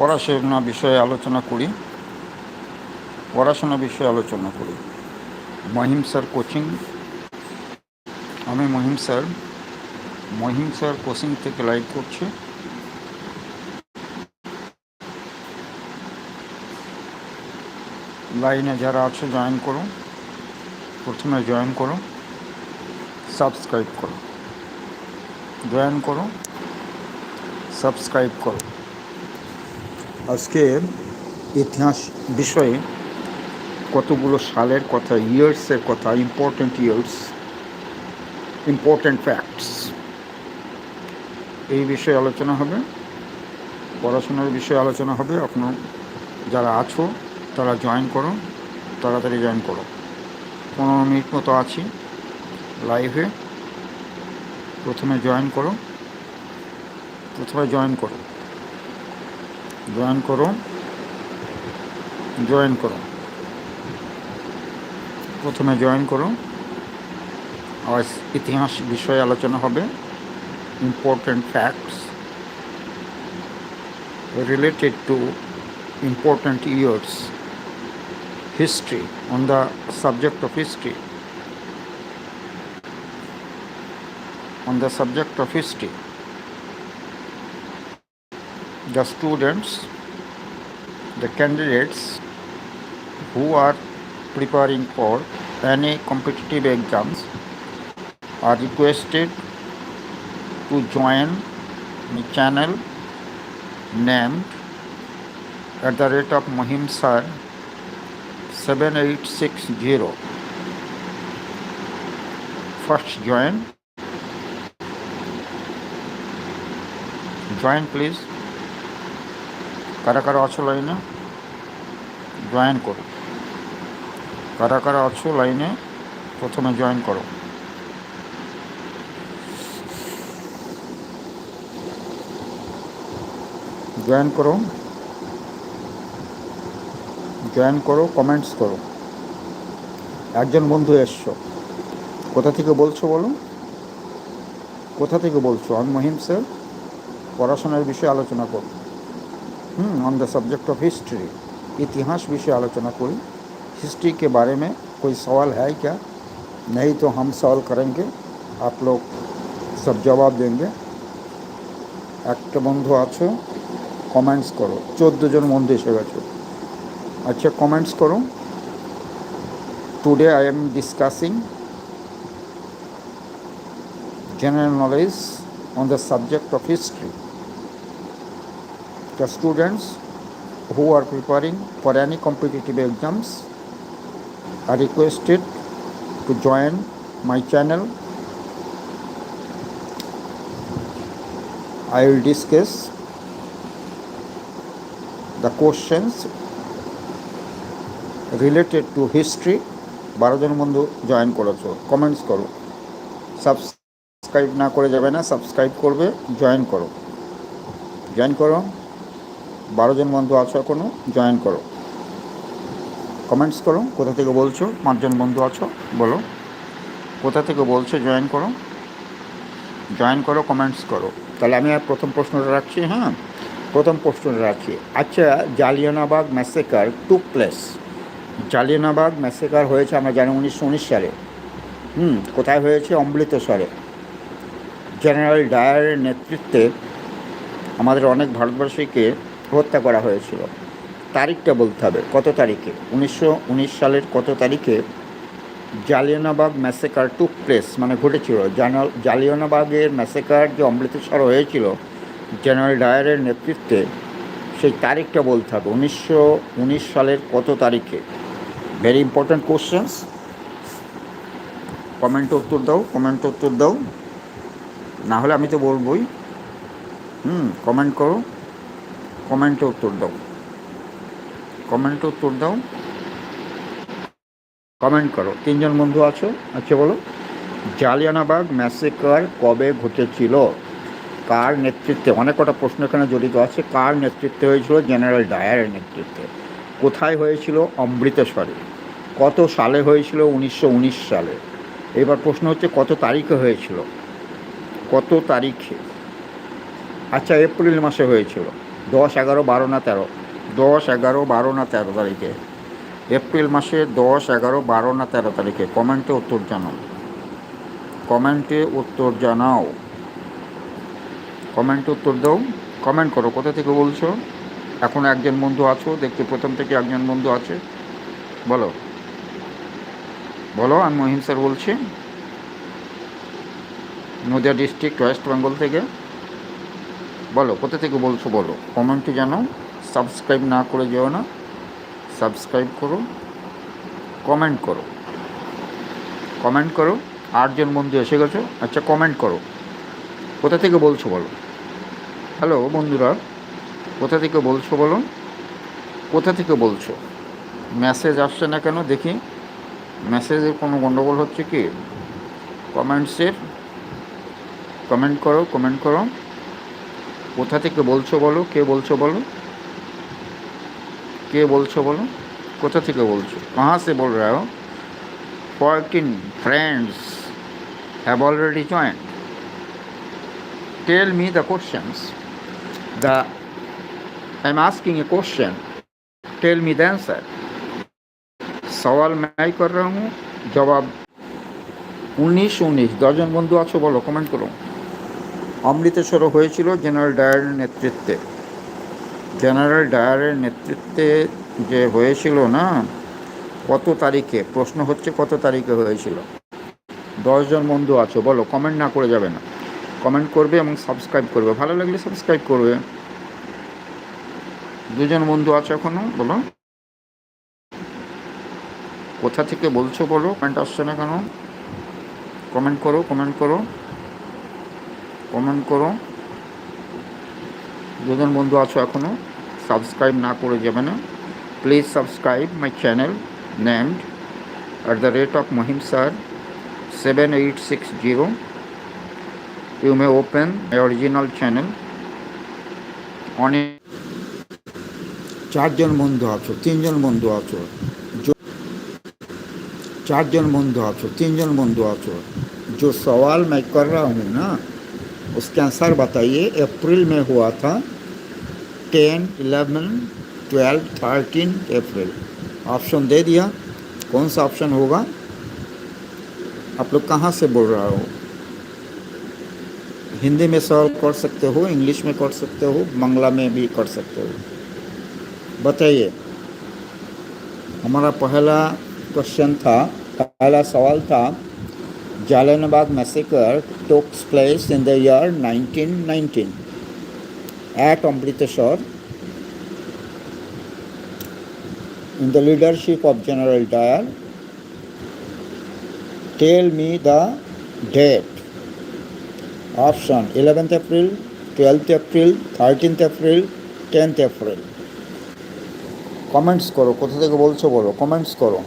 পড়াশোনা বিষয়ে আলোচনা করি। পড়াশোনা বিষয়ে আলোচনা করি। Mahim sir coaching. আমি Mahim sir. Mahim sir coaching থেকে লাইভ করছি। লাইনে যারা আছে, জয়েন করো। প্রথমে জয়েন করো। সাবস্ক্রাইব করো। জয়েন করো। সাবস্ক্রাইব করো। আজকে ইতিহাস বিষয়ে কতগুলো সালের কথা ইয়ার্সের কথা ইম্পর্ট্যান্ট ইয়ার্স ইম্পর্ট্যান্ট ফ্যাক্টস এই বিষয়ে আলোচনা হবে। পড়াশোনার বিষয়ে আলোচনা হবে। আপনার যারা আছো, তারা জয়েন করো, তাড়াতাড়ি জয়েন করো। পনেরো মিনিট মতো আছি লাইভে প্রথমে জয়েন করো। প্রথমে জয়েন করো। জয়েন করো জয়েন করো প্রথমে জয়েন করো আর ইতিহাস বিষয়ে আলোচনা হবে। Important facts related to important years history on the subject of history on the subject of history the students the candidates who are preparing for any competitive exams are requested to join the channel named at the rate of Mohim Sir 7860. First join. Join please. কারা কারা আছো লাইনে? Join করো। কারা কারা আছো লাইনে? প্রথমে জয়েন করো। জয়েন করো। জয়েন করো কমেন্টস করো। একজন বন্ধু এসছো। কোথা থেকে বলছো বলো? কোথা থেকে বলছো? আমি মহিম স্যার পড়াশোনার বিষয়ে আলোচনা করো। Hmm on the subject of history इतिहास विषय आलोचना करी हिस्ट्री के बारे में कोई सवाल है क्या नहीं तो हम सवाल करेंगे आप लोग सब जवाब देंगे একটা বন্ধু আছো কমেন্টস করো চোদ্দো জন বন্ধু এসে গেছো আচ্ছা কমেন্টস করো today I am discussing general knowledge on the subject of history. The students who are preparing for any competitive exams are requested to join my channel. I will discuss the questions related to history বারো জন বন্ধু join করেছ comments করো subscribe না করে যাবে না subscribe করবে join করো জয়েন করো বারো জন বন্ধু আছো এখনও জয়েন করো। কমেন্টস করো, কোথা থেকে বলছো পাঁচজন বন্ধু আছো, বলো। কোথা থেকে বলছো জয়েন করো। জয়েন করো কমেন্টস করো। তাহলে আমি আর প্রথম প্রশ্নটা রাখছি হ্যাঁ? প্রথম প্রশ্নটা রাখছি। আচ্ছা Jallianwala Bagh massacre to place Jallianwala Bagh massacre হয়েছে, আমরা জানি উনিশশো উনিশ সালে। হুম, কোথায় হয়েছে? অমৃতসরে। জেনারেল ডায়ারের নেতৃত্বে আমাদের অনেক ভারতবর্ষীকে হত্যা করা হয়েছিল। তারিখটা বলতে হবে, কত তারিখে? উনিশশো উনিশ সালের কত তারিখে জালিয়ানাবাগ ম্যাসেকার টুক প্লেস মানে ঘটেছিল। জালিয়ানাবাগের ম্যাসেকার যে অমৃতসর হয়েছিল জেনারেল ডায়ারের নেতৃত্বে, সেই তারিখটা বলতে হবে, উনিশশো উনিশ সালের কত তারিখে? ভেরি ইম্পর্ট্যান্ট কোশ্চেন্স কমেন্ট উত্তর দাও কমেন্ট উত্তর দাও। না হলে আমি তো বলবই। হুম কমেন্ট করো। কমেন্টে উত্তর দাও। কমেন্টে উত্তর দাও। কমেন্ট করো। তিনজন বন্ধু আছো? আচ্ছা বলো। জালিয়ানাবাগ ম্যাসেকার কবে ঘটেছিল? কার নেতৃত্বে? অনেক কটা প্রশ্ন এখানে জড়িত আছে। কার নেতৃত্বে হয়েছিল? জেনারেল ডায়ারের নেতৃত্বে। কোথায় হয়েছিল? অমৃতসরে। কত সালে হয়েছিল? উনিশশো উনিশ সালে। এবার প্রশ্ন হচ্ছে, কত তারিখে হয়েছিল? কত তারিখে? আচ্ছা এপ্রিল মাসে হয়েছিল। দশ এগারো বারো না তেরো, দশ এগারো বারো না তেরো তারিখে। এপ্রিল মাসে দশ এগারো বারো না তেরো তারিখে। কমেন্টে উত্তর জানাও। কমেন্টে উত্তর জানাও। কমেন্টে উত্তর দাও। কমেন্ট করো, কোথা থেকে বলছো? এখন একজন বন্ধু আছো দেখতে প্রথম থেকে একজন বন্ধু আছে। বলো। বলো, আমি মহিম স্যার বলছি। নদিয়া ডিস্ট্রিক্ট ওয়েস্ট বেঙ্গল থেকে। বলো, কোথা থেকে বলছো বলো? কমেন্টে জানাও সাবস্ক্রাইব না করে যেও না সাবস্ক্রাইব করো কমেন্ট করো। কমেন্ট করো, আটজন বন্ধু এসে গেছো আচ্ছা কমেন্ট করো। কোথা থেকে বলছো বলো? হ্যালো বন্ধুরা, কোথা থেকে বলছো বলো? কোথা থেকে বলছো? মেসেজ আসছে না কেন? দেখি। মেসেজের কোনো গণ্ডগোল হচ্ছে কি? কমেন্টসের কমেন্ট করো কমেন্ট করো। কোথা থেকে বলছো বলো? কে বলছো বলো? কে বলছো বলো? কোথা থেকে বলছো? কাহা সে বল রা হো? Fourteen friends have already join tell me the questions the I am asking a question tell me the answer সওয়াল মাই কর রা জবাব উনিশ উনিশ। দশজন বন্ধু আছো বলো কমেন্ট করো। অমৃতসর হয়েছিল জেনারেল ডায়ারের নেতৃত্বে। জেনারেল ডায়ারের নেতৃত্বে যে হয়েছিল না, কত তারিখে? প্রশ্ন হচ্ছে কত তারিখে হয়েছিল? দশজন বন্ধু আছো, বলো কমেন্ট না করে যাবে না। কমেন্ট করবে এবং সাবস্ক্রাইব করবে। ভালো লাগলে সাবস্ক্রাইব করবে। দুজন বন্ধু আছে এখনও, বলো। কোথা থেকে বলছো বলো? কমেন্ট আসছে না কেন? কমেন্ট করো কমেন্ট করো। কমেন্ট করো দুজন বন্ধু আছো এখনো সাবস্ক্রাইব না করে যাবে না please subscribe my channel named at the rate of Mohim sir 7860 you may open my original channel on a চারজন বন্ধু আছো তিনজন বন্ধু আছো जो- चारजन बंधु आछो तीन जन बंधु आछो जो सवाल मैं कर रहा हूँ ना उसका आंसर बताइए, अप्रैल में हुआ था, ten, eleven, twelve, thirteen, April. Option दे दिया। कौन सा ऑप्शन होगा? आप लोग कहाँ से बोल रहा हो? हिंदी में सवाल कर सकते हो, इंग्लिश में कर सकते हो, बांग्ला में भी कर सकते हो। बताइए। हमारा पहला क्वेश्चन था, पहला सवाल था Jalanabad massacre took place in the year 1919 at Amritsar in the leadership of General Dyer. Tell me the date. Option 11th April, 12th April, 13th April, 10th April. Comments করো কোথা থেকে বলছো বলো কমেন্টস করো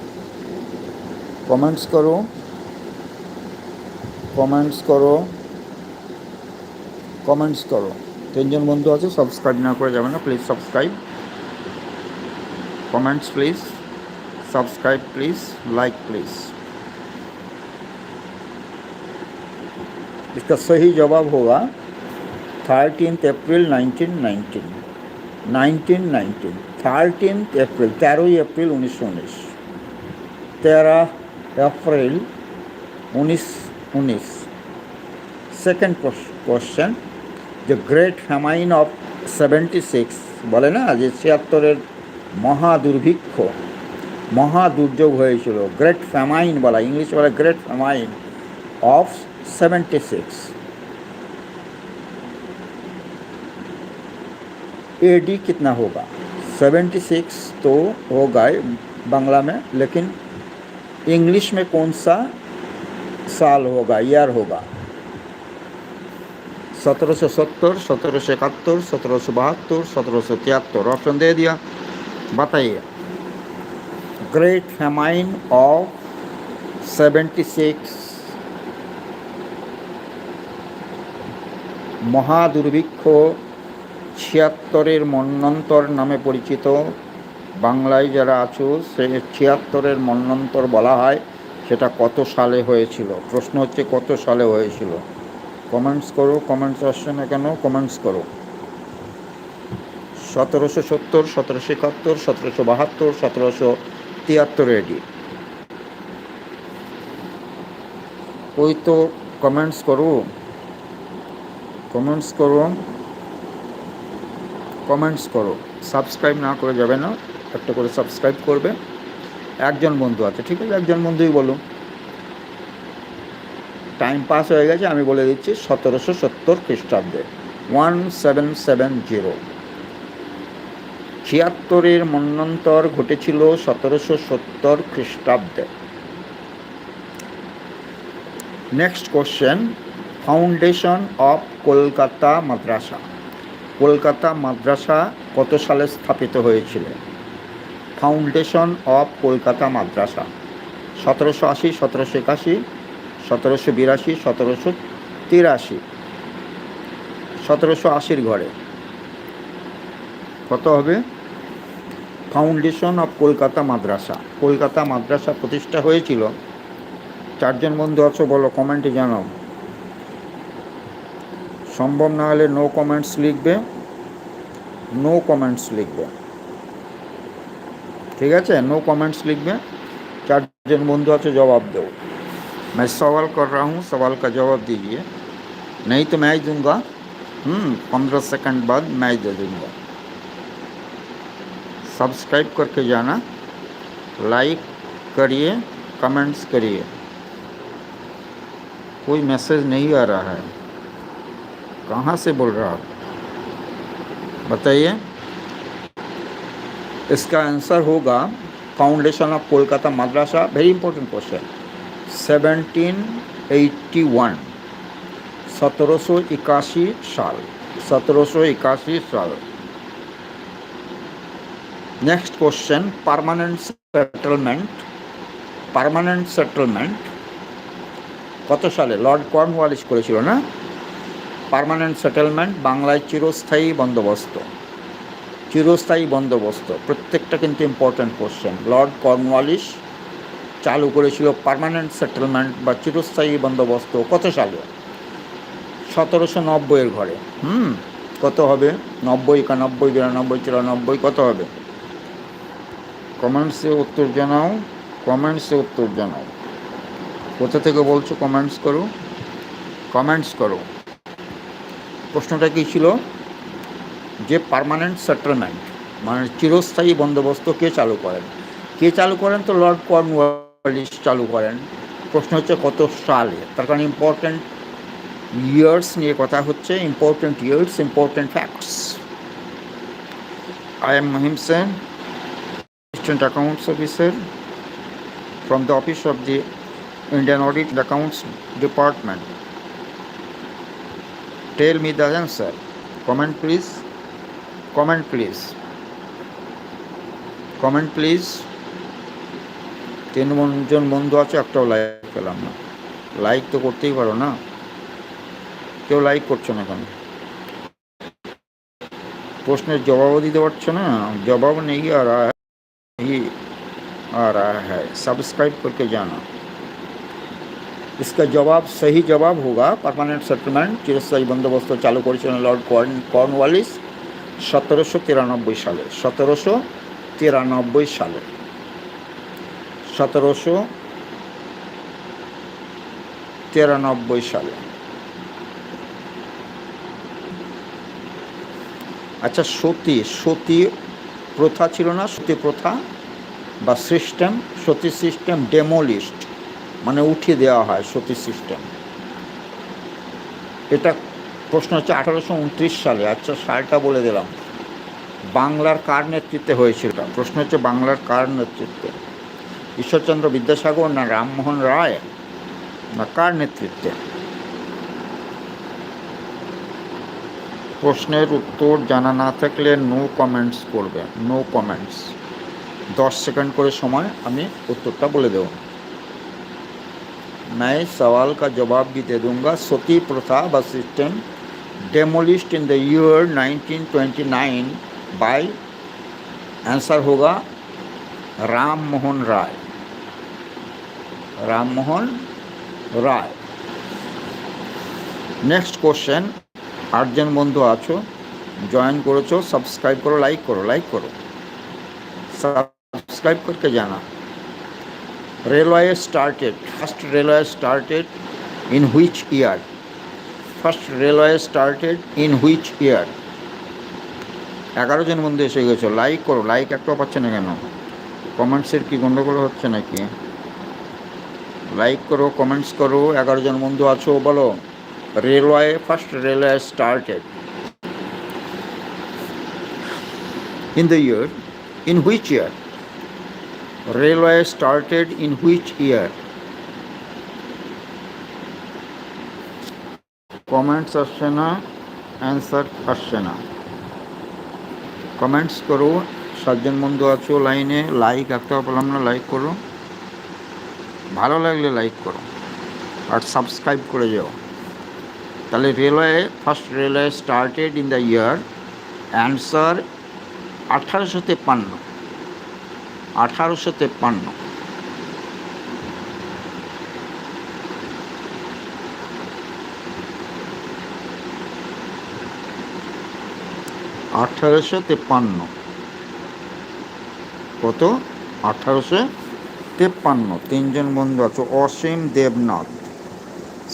কমেন্টস করো comments করো comments করো তিনজন বন্ধু আছে সাবস্ক্রাইব না করে যাবে না please subscribe comments please subscribe please like please इसका सही जवाब होगा थर्टीन अप्रैल 1919 1919 थर्टीन अप्रैल तेरह अप्रैल उन्नीस सौ उन्नीस तेरह अप्रैल उन्नीस उन्नीस second question the great famine of seventy six বলে না যে ছিয়াত্তরের মহা দুর্ভিক্ষ মহা দুর্যোগ হয়েছিল গ্রেট ফ্যামাইন বলা इंग्लिश বলা ग्रेट फैमाइन ऑफ 76 एडी कितना होगा 76 तो होगा बांग्ला में लेकिन इंग्लिश में कौन सा साल होगा ईयर होगा सत्रह सौ सत्तर सत्रह सौ इकहत्तर सत्रह सौ बहत्तर सत्रह सौ तिहत्तर ऑप्शन दे दिया बताइए great famine of seventy six মহাদুর্ভিক্ষ ছিয়াত্তরের মন্বন্তর নামে পরিচিত বাংলায় যারা আছো সে ছিয়াত্তরের মন্বন্তর বলা হয় সেটা কত সালে হয়েছিল? প্রশ্ন হচ্ছে কত সালে হয়েছিল? কমেন্টস করো, কমেন্টস আসছে না কেন? কমেন্টস করো। সতেরোশো সত্তর, সতেরোশো একাত্তর, সতেরোশো বাহাত্তর, সতেরোশো তিয়াত্তর এডি। ওই তো কমেন্টস করো। কমেন্টস করো। কমেন্টস করো। সাবস্ক্রাইব না করে যাবে না। একটা করে সাবস্ক্রাইব করবে। একজন বন্ধু আছে, ঠিক আছে? একজন বন্ধুই বলুন। টাইম পাস হয়ে গেছে, আমি বলে দিচ্ছি সতেরোশো সত্তর খ্রিস্টাব্দে। ওয়ান সেভেন সেভেন জিরো ছিয়াত্তরের মন্বন্তর ঘটেছিল সতেরোশো সত্তর খ্রিস্টাব্দে। Next question foundation of Calcutta Madrasa. Calcutta Madrasa কত সালে স্থাপিত হয়েছিল? ফাউন্ডেশন অফ কলকাতা মাদ্রাসা সতেরোশো আশি, সতেরোশো একাশি, সতেরোশো বিরাশি, সতেরোশো তিরাশি। সতেরোশো আশির ঘরে। কত হবে? ফাউন্ডেশন অফ কলকাতা মাদ্রাসা কলকাতা মাদ্রাসা প্রতিষ্ঠা হয়েছিল। চারজন বন্ধু আছো বলো কমেন্টে জানাও। সম্ভব না হলে নো কমেন্টস লিখবে। নো কমেন্টস লিখবে। ঠিক আছে? নো कमेंट्स चार চারজন বন্ধু আছে जवाब दो मैं सवाल कर रहा हूँ, सवाल का जवाब दीजिए। नहीं तो मैं ही दूँगा। हम्म, पंद्रह सेकंड बाद मैं ही दे दूँगा। सब्सक्राइब करके जाना। लाइक करिए कमेंट्स करिए। कोई मैसेज नहीं आ रहा है। कहाँ से बोल रहा आप? बताइए। इसका आंसर होगा foundation of Kolkata Madrasa very important question 1781 सत्रह इक्यासी साल सत्रह इक्यासी साल next question permanent settlement permanent settlement কত সালে লর্ড কর্নওয়ালিস করেছিল না পার্মানেন্ট সেটেলমেন্ট বাংলায় চিরস্থায়ী বন্দোবস্ত চিরস্থায়ী বন্দোবস্ত, প্রত্যেকটা কিন্তু ইম্পর্ট্যান্ট কোশ্চেন লর্ড কর্নওয়ালিস চালু করেছিল পার্মানেন্ট সেটেলমেন্ট বা চিরস্থায়ী বন্দোবস্ত, কত সালে? সতেরোশো নব্বইয়ের ঘরে। হুম, কত হবে? নব্বই, একানব্বই, বিরানব্বই, চুরানব্বই, কত হবে? কমেন্টসে উত্তর জানাও কমেন্টসে উত্তর জানাও। কোথা থেকে বলছো? কমেন্টস করো। কমেন্টস করো। প্রশ্নটা কী ছিল? যে পার্মানেন্ট সেটেলমেন্ট মানে চিরস্থায়ী বন্দোবস্ত কে চালু করেন কে চালু করেন তো লর্ড কর্নওয়ালিস চালু করেন প্রশ্ন হচ্ছে কত সালে তার কারণ ইম্পর্ট্যান্ট ইয়ার্স নিয়ে কথা হচ্ছে important years important facts I am Mahim Sen assistant accounts officer from the office of Indian Audit and Accounts Department. Tell me the answer. Comment, please. Comment please. Comment please. তিনজন বন্ধু আছে একটাও like পেলাম না like তো করতেই পারো না কেউ লাইক করছো না কেন প্রশ্নের জবাবও দিতে পারছো না জবাব নেই আর ही आ रहा है सब्सक्राइब करके जाना इसका जवाब सही जवाब होगा परमानेंट सेटलमेंट চিরস্থায়ী বন্দোবস্ত চালু করেছিলেন লর্ড কর্নওয়ালিস সতেরোশো তিরানব্বই সালে, সতেরোশো তিরানব্বই সালে। সতেরোশো তিরানব্বই সালে। আচ্ছা সতী সতী প্রথা ছিল না? সতী প্রথা বা সিস্টেম? সতী সিস্টেম ডেমোলিস্ট মানে উঠিয়ে দেওয়া হয় সতী সিস্টেম। এটা প্রশ্ন হচ্ছে আঠারোশো উনত্রিশ সালে আচ্ছা সালটা বলে দিলাম। বাংলার কার নেতৃত্বে হয়েছিল প্রশ্ন হচ্ছে বাংলার কার নেতৃত্বে? ঈশ্বরচন্দ্র বিদ্যাসাগর না রামমোহন রায়? না কার নেতৃত্বে? প্রশ্নের উত্তর জানা না থাকলে নো কমেন্টস করবে নো কমেন্টস দশ সেকেন্ড করে সময়, আমি উত্তরটা বলে দেব। मैं সওয়াল কা জবাব দিতে दे সতী প্রথা বা system demolished in the year 1929 by answer hoga Ram Mohan Rai. Ram Mohan Rai. Next question আটজন বন্ধু আছো? জয়েন করেছ? সাবস্ক্রাইব করো লাইক করো লাইক করো। সাবস্ক্রাইব করতে জানা। Railway started first railway started in which year first railway started in which year এগারো জন বন্ধু এসে গেছো লাইক করো লাইক একটাও পাচ্ছে না কেন? কমেন্টসের কি গণ্ডগোল হচ্ছে নাকি? লাইক করো কমেন্টস করো এগারো জন বন্ধু আছো, বলো। Railway first railway started in the year in which year railway started in which year comments আসছে না অ্যান্সার আসছে না। কমেন্টস করো, সাতজন বন্ধু আছো লাইনে লাইক একটাও পেলাম না লাইক করো। ভালো লাগলে লাইক করো, আর সাবস্ক্রাইব করে যাও। তাহলে railway first railway started in the year answer আঠারোশো তেপ্পান্ন। আঠারোশো তেপ্পান্ন। আঠারোশো তেপ্পান্ন। কত? আঠারোশো তেপ্পান্ন। তিনজন বন্ধু আছে, Asim Debnath.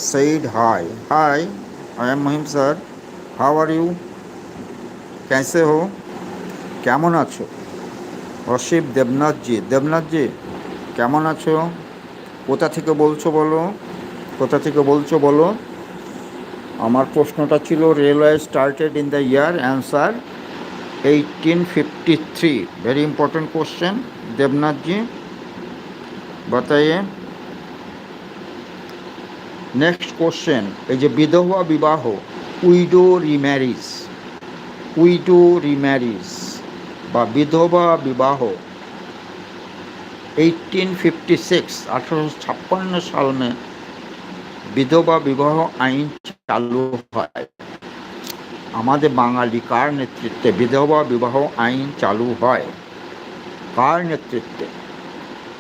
Said hi hi I am Mahim sir how are you ক্যাসে হো কেমন আছো? অসীম দেবনাথজি। দেবনাথজি, কেমন আছো? কোথা থেকে বলছো বলো? কোথা থেকে বলছো বলো? আমার প্রশ্নটা ছিল railway started in the year answer eighteen fifty three very important question Debnath ji বাতাইয়ে next question এই যে বিধবা বিবাহ উইডো রিম্যারিজ উইডো রিম্যারিজ বা বিধবা বিবাহ এইটিন ফিফটি সিক্স আঠারোশো ছাপ্পান্ন সাল মে বিধবা বিবাহ আইন চালু হয়। আমাদের বাঙালি কার নেতৃত্বে বিধবা বিবাহ আইন চালু হয়? কার নেতৃত্বে?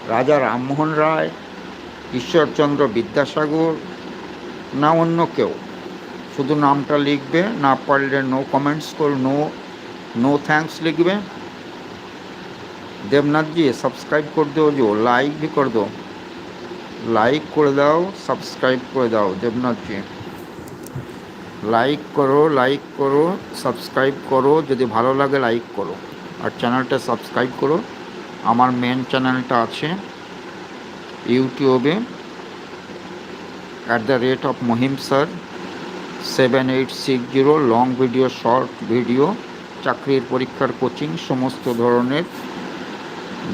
রাজা রামমোহন রায়, ঈশ্বরচন্দ্র বিদ্যাসাগর না অন্য কেউ? শুধু নামটা লিখবে, না পারলে নো কমেন্টস কর নো নো থ্যাঙ্কস লিখবে? দেবনাথজি সাবস্ক্রাইব করে দেও, যে লাইক ভি করে দাও। লাইক করে দাও সাবস্ক্রাইব করে দাও দেবনাথজি লাইক করো লাইক করো সাবস্ক্রাইব করো, যদি ভালো লাগে লাইক করো। আর চ্যানেলটা সাবস্ক্রাইব করো। আমার মেন চ্যানেলটা আছে ইউটিউবে at the rate of Mahim sir seven eight six zero long video short video চাকরির পরীক্ষার কোচিং সমস্ত ধরনের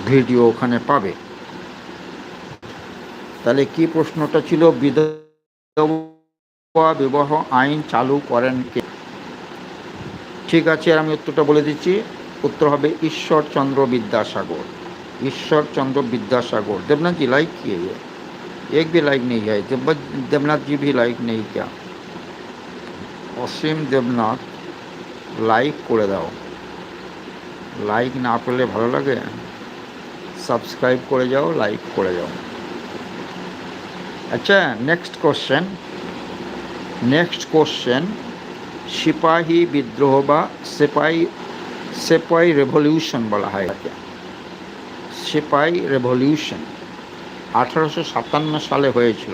ভিডিও ওখানে পাবে। তাহলে কি প্রশ্নটা ছিল? বিধবা বিবাহ আইন চালু করেন কে? ঠিক আছে, আমি উত্তরটা বলে দিচ্ছি। উত্তর হবে ঈশ্বরচন্দ্র বিদ্যাসাগর। ঈশ্বরচন্দ্র বিদ্যাসাগর। देवनाथ जी लाइक किए हुए एक भी लाइक नहीं है देवनाथ जी লাইক নেই অসীম দেবনাথ লাইক করে দাও। লাইক না করলে ভালো লাগে? সাবস্ক্রাইব করে যাও লাইক করে যাও। আচ্ছা নেক্সট কোশ্চেন নেক্সট কোশ্চেন সিপাহী বিদ্রোহ বা সিপাহী সিপাহী রেভলিউশন বলা হয় এটাকে। সিপাহী রেভলিউশন আঠারোশো সাতান্ন সালে হয়েছিল।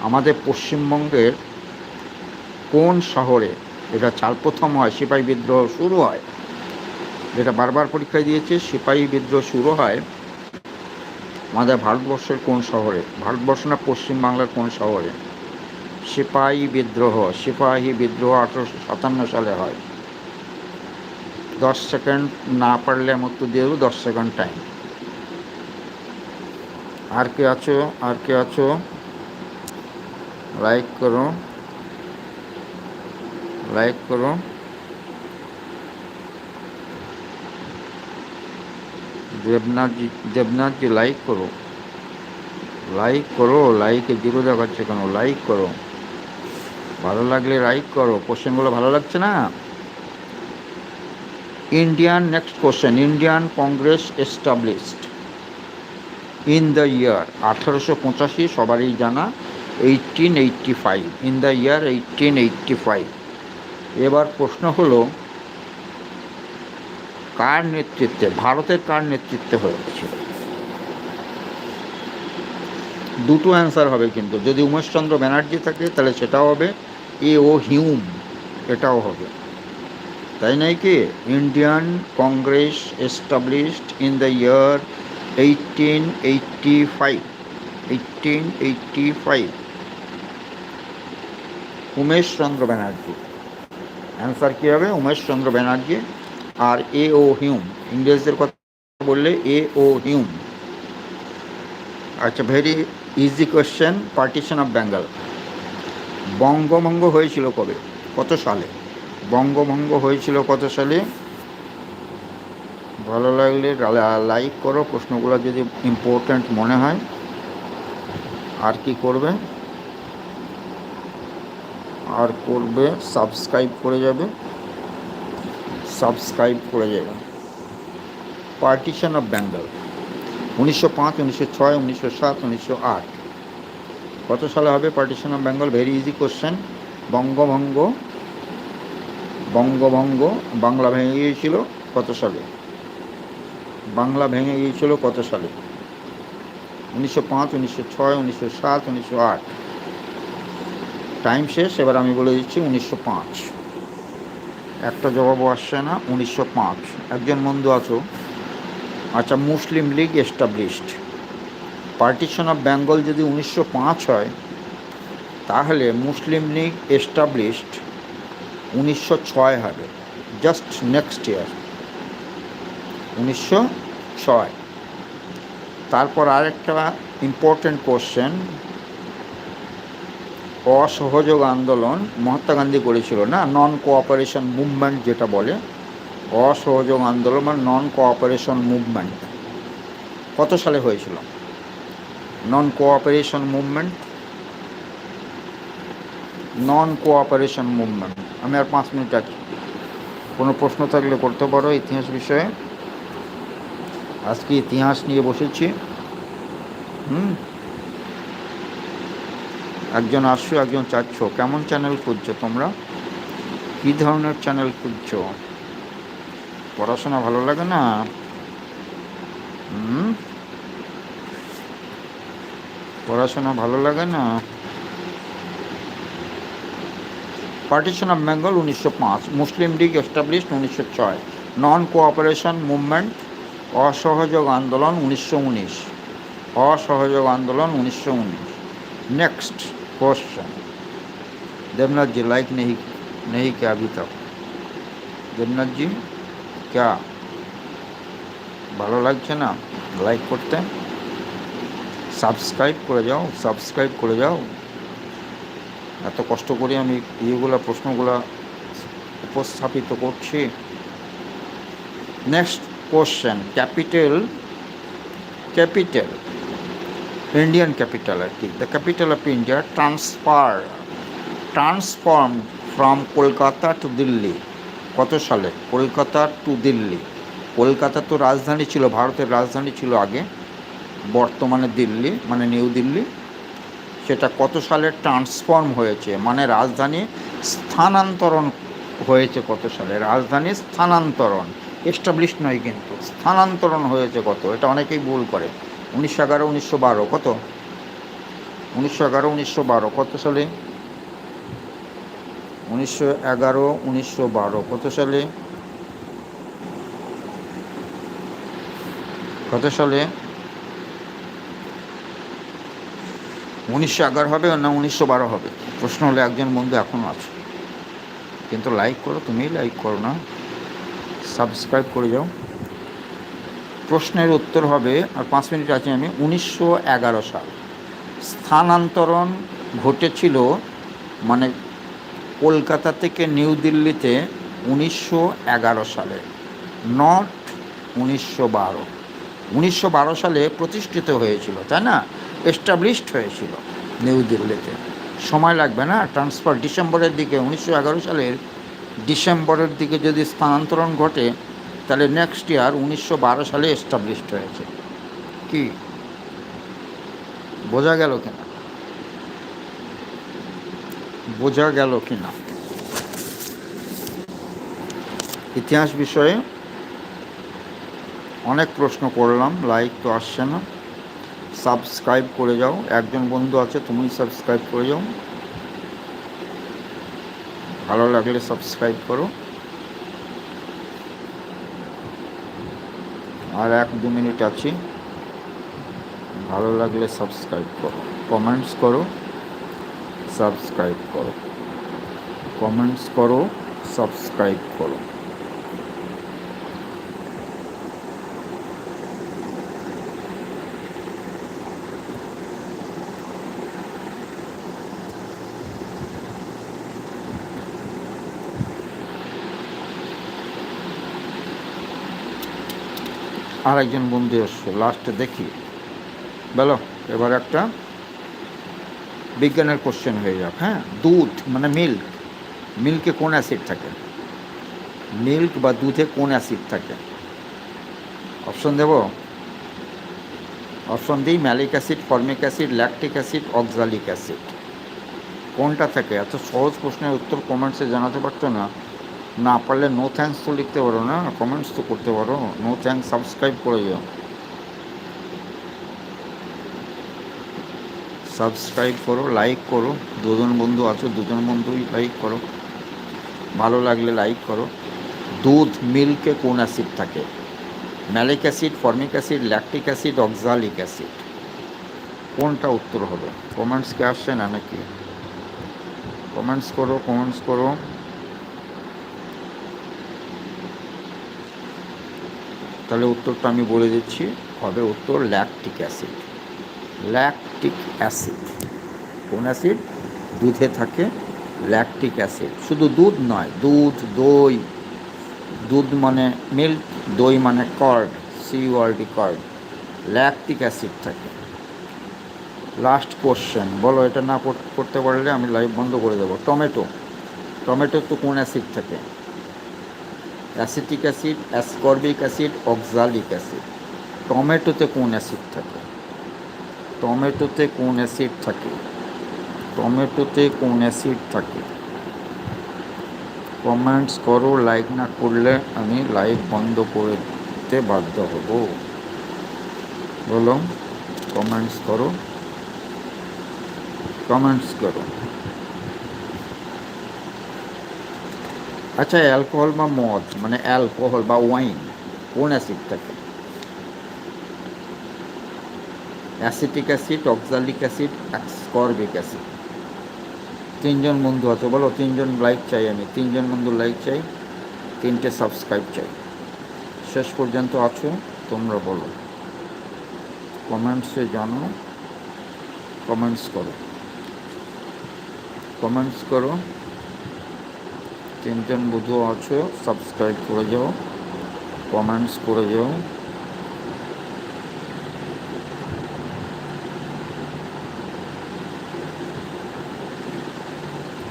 আমাদের পশ্চিমবঙ্গের কোন শহরে এটা চাল প্রথম হয়, সিপাহী বিদ্রোহ শুরু হয়? যেটা বারবার পরীক্ষায় দিয়েছে, সিপাহী বিদ্রোহ শুরু হয় আমাদের ভারতবর্ষের কোন শহরে? ভারতবর্ষ না পশ্চিমবাংলার কোন শহরে? সিপাহী বিদ্রোহ সিপাহী বিদ্রোহ আঠারোশো সাতান্ন সালে হয় দশ সেকেন্ড না পারলে আমি উত্তর দিয়ে দেবো দশ সেকেন্ড টাইম আর কে আছো আর কে আছো লাইক করো লাইক করো দেবনাথ জি দেবনাথ জি লাইক করো লাইক করো লাইকে জিরো দেখাচ্ছে কেন লাইক করো ভালো লাগলে লাইক করো কোশ্চেনগুলো ভালো লাগছে না? Indian next question Indian Congress established in the year আঠারোশো পঁচাশি, সবারই জানা eighteen eighty five in the year eighteen eighty five এবার প্রশ্ন হলো, কার নেতৃত্বে, ভারতের কার নেতৃত্বে হয়েছিল দুটো অ্যান্সার হবে কিন্তু, যদি উমেশচন্দ্র ব্যানার্জি থাকে, তাহলে সেটাও হবে। এ ও হিউম এটাও হবে তাই নাই কি Indian Congress established in the year eighteen eighty five eighteen eighty five Umesh Chandra Banerjee answer কী হবে উমেশ চন্দ্র ব্যানার্জি আর এ ও হিউম ইংরেজদের কথা বললে এ ও হিউম আচ্ছা very easy question partition of Bengal বঙ্গভঙ্গ হয়েছিল কবে? কত সালে? বঙ্গভঙ্গ হয়েছিল কত সালে? ভালো লাগলে লাইক করো, প্রশ্নগুলো যদি ইম্পর্ট্যান্ট মনে হয়। আর কি করবে? আর করবে সাবস্ক্রাইব করে যাবে। সাবস্ক্রাইব করে যাবে। পার্টিশন অফ বেঙ্গল উনিশশো পাঁচ, উনিশশো ছয়, উনিশশো সাত, উনিশশো আট। কত সালে হবে partition of Bengal very easy question বঙ্গভঙ্গ বঙ্গভঙ্গ বাংলা ভেঙে গিয়েছিল কত সালে? বাংলা ভেঙে গিয়েছিল কত সালে? উনিশশো পাঁচ, উনিশশো ছয়, উনিশশো সাত, উনিশশো আট। টাইম শেষ, এবার আমি বলে দিচ্ছি উনিশশো পাঁচ। একটা জবাবও আসছে না, উনিশশো পাঁচ। একজন বন্ধু আছো? আচ্ছা Muslim League established partition of Bengal যদি উনিশশো পাঁচ হয়, তাহলে মুসলিম লীগ এস্টাবলিশড উনিশশো ছয় হবে জাস্ট নেক্সট ইয়ার উনিশশো ছয়। তারপর আরেকটা ইম্পর্টেন্ট কোশ্চেন অসহযোগ আন্দোলন মহাত্মা গান্ধী করেছিল না নন কোঅপারেশন মুভমেন্ট যেটা বলে, অসহযোগ আন্দোলন মানে নন কোঅপারেশন মুভমেন্ট কত সালে হয়েছিল? Non cooperation movement non cooperation movement আমি আর পাঁচ মিনিট আছি কোনো প্রশ্ন থাকলে করতে পারো ইতিহাস বিষয়ে। আজকে ইতিহাস নিয়ে বসেছি। হুম? একজন আসছো, একজন চাচ্ছ। কেমন চ্যানেল খুঁজছো তোমরা? কী ধরনের চ্যানেল খুঁজছো? পড়াশোনা ভালো লাগে না? হুম? পড়াশোনা ভালো লাগে না পার্টিশন অফ বেঙ্গল উনিশশো পাঁচ মুসলিম লীগ এস্টাবলিশড উনিশশো ছয় নন কোঅপারেশন মুভমেন্ট অসহযোগ আন্দোলন উনিশশো উনিশ অসহযোগ আন্দোলন উনিশশো উনিশ next question Debnath ji like नहीं नहीं क्या अभी तक দেবনাথ জি ক্যা ভালো লাগছে না লাইক করতে সাবস্ক্রাইব করে যাও, সাবস্ক্রাইব করে যাও। এত কষ্ট করে আমি ইয়েগুলো, প্রশ্নগুলো উপস্থাপিত করছি। Next question capital capital Indian capital আর কি? The capital of India transfer transform from Kolkata to Delhi কত সালে? কলকাতা টু দিল্লি কলকাতা তো রাজধানী ছিল, ভারতের রাজধানী ছিল আগে। বর্তমানে দিল্লি মানে নিউ দিল্লি, সেটা কত সালে ট্রান্সফর্ম হয়েছে? মানে রাজধানী স্থানান্তরণ হয়েছে কত সালে? রাজধানী স্থানান্তরণ এস্টাবলিশ নয় কিন্তু, স্থানান্তরণ হয়েছে কত? এটা অনেকেই ভুল করে। উনিশশো এগারো, উনিশশো বারো, কত? উনিশশো এগারো, উনিশশো বারো, কত সালে? উনিশশো এগারো, উনিশশো বারো, কত সালে? কত সালে? উনিশশো এগারো হবে না উনিশশো বারো হবে? প্রশ্ন হলে একজন বন্ধু এখনও আছে। কিন্তু লাইক করো, তুমিই লাইক করো না। সাবস্ক্রাইব করে যাও। প্রশ্নের উত্তর হবে, আর পাঁচ মিনিট আছে আমি, উনিশশো এগারো সাল। স্থানান্তরণ ঘটেছিল মানে কলকাতা থেকে নিউ দিল্লিতে উনিশশো এগারো সালে নট উনিশশো বারো। উনিশশো বারো সালে প্রতিষ্ঠিত হয়েছিল, তাই না? এস্টাবলিশড হয়েছিল নিউ দিল্লিতে সময় লাগবে না ট্রান্সফার ডিসেম্বরের দিকে, উনিশশো এগারো সালের ডিসেম্বরের দিকে যদি স্থানান্তরণ ঘটে, তাহলে নেক্সট ইয়ার উনিশশো বারো সালে এস্টাবলিশড হয়েছে। কি? বোঝা গেল কিনা? বোঝা গেল কিনা? ইতিহাস বিষয়ে অনেক প্রশ্ন করলাম লাইক তো আসছে না। সাবস্ক্রাইব করে যাও। একজন বন্ধু আছে তুমি সাবস্ক্রাইব করে যাও। ভালো লাগলে সাবস্ক্রাইব করো। আর এক দু মিনিট আছি। ভালো লাগলে সাবস্ক্রাইব করো। কমেন্টস করো। সাবস্ক্রাইব করো। কমেন্টস করো, সাবস্ক্রাইব করো। আর একজন বন্ধু এসছে লাস্টে দেখি। বলো, এবার একটা বিজ্ঞানের কোশ্চেন হয়ে যাক হ্যাঁ? দুধ মানে মিল্ক মিল্কে কোন অ্যাসিড থাকে? মিল্ক বা দুধে কোন অ্যাসিড থাকে? অপশন দেব? অপশন দিই malic acid formic acid lactic acid oxalic acid কোনটা থাকে? এত সহজ প্রশ্নের উত্তর কমেন্টসে জানাতে পারছ না। না পারলে নো থ্যাঙ্কস তো লিখতে পারো না কমেন্টস তো করতে পারো। নো থ্যাঙ্কস সাবস্ক্রাইব করে যাও সাবস্ক্রাইব করো লাইক করো। দুজন বন্ধু আছো, দুজন বন্ধুই লাইক করো। ভালো লাগলে লাইক করো। দুধ মিল্কে কোন অ্যাসিড থাকে? Malic acid formic acid lactic acid oxalic acid কোনটা উত্তর হবে? কমেন্টসকে আসছে না নাকি? কমেন্টস করো কমেন্টস করো। তাহলে উত্তরটা আমি বলে দিচ্ছি। হবে উত্তর ল্যাকটিক অ্যাসিড ল্যাকটিক অ্যাসিড কোন অ্যাসিড দুধে থাকে ল্যাকটিক অ্যাসিড শুধু দুধ নয়, দুধ, দই। দুধ মানে মিল্ক দই মানে কর্ড সি ওয়ার্ডি কর্ড ল্যাকটিক অ্যাসিড থাকে। লাস্ট কোশ্চেন বলো, এটা না করতে পারলে আমি লাইভ বন্ধ করে দেবো। টমেটো। টমেটো তো কোন অ্যাসিড থাকে? Acetic acid, ascorbic acid, oxalic acid. টমেটোতে কোন অ্যাসিড থাকে? টমেটোতে কোন অ্যাসিড থাকে? টমেটোতে কোন অ্যাসিড থাকে? কমেন্টস করো, লাইক না করলে আমি লাইভ বন্ধ করে দিতে বাধ্য হব। বলো, কমেন্টস করো। কমেন্টস করো। আচ্ছা অ্যালকোহল বা মদ মানে অ্যালকোহল বা ওয়াইন, কোন অ্যাসিড থাকে acetic acid, oxalic acid, ascorbic acid. তিনজন বন্ধু আছে, বলো, তিনজন লাইক চাই আমি। তিনজন বন্ধু লাইক চাই, তিনটে সাবস্ক্রাইব চাই। শেষ পর্যন্ত আছো, তোমরা বলো। কমেন্টসে জানো, কমেন্টস করো। কমেন্টস করো। তিনজন বন্ধু আছো সাবস্ক্রাইব করে যাও কমেন্টস করে যাও।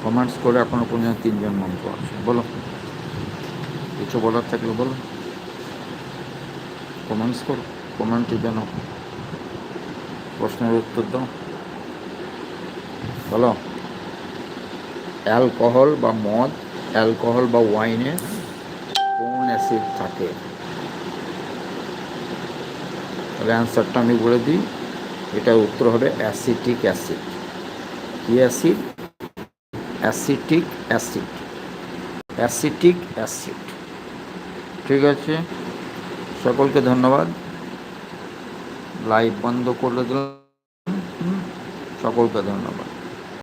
কমেন্টস করে এখনও পর্যন্ত তিনজন বন্ধু আছে। বলো, কিছু বলার থাকলে বলো। কমেন্টস করো কমেন্টে যেন প্রশ্নের উত্তর দাও। বলো, অ্যালকোহল বা মদ অ্যালকোহল বা ওয়াইনে কোন অ্যাসিড থাকে? তাহলে অ্যান্সারটা আমি বলে দিই, এটার উত্তর হবে অ্যাসিটিক অ্যাসিড। কি acid? Acetic acid. Acetic acid. ঠিক আছে? সকলকে ধন্যবাদ। লাইভ বন্ধ করলে দিলাম। সকলকে ধন্যবাদ।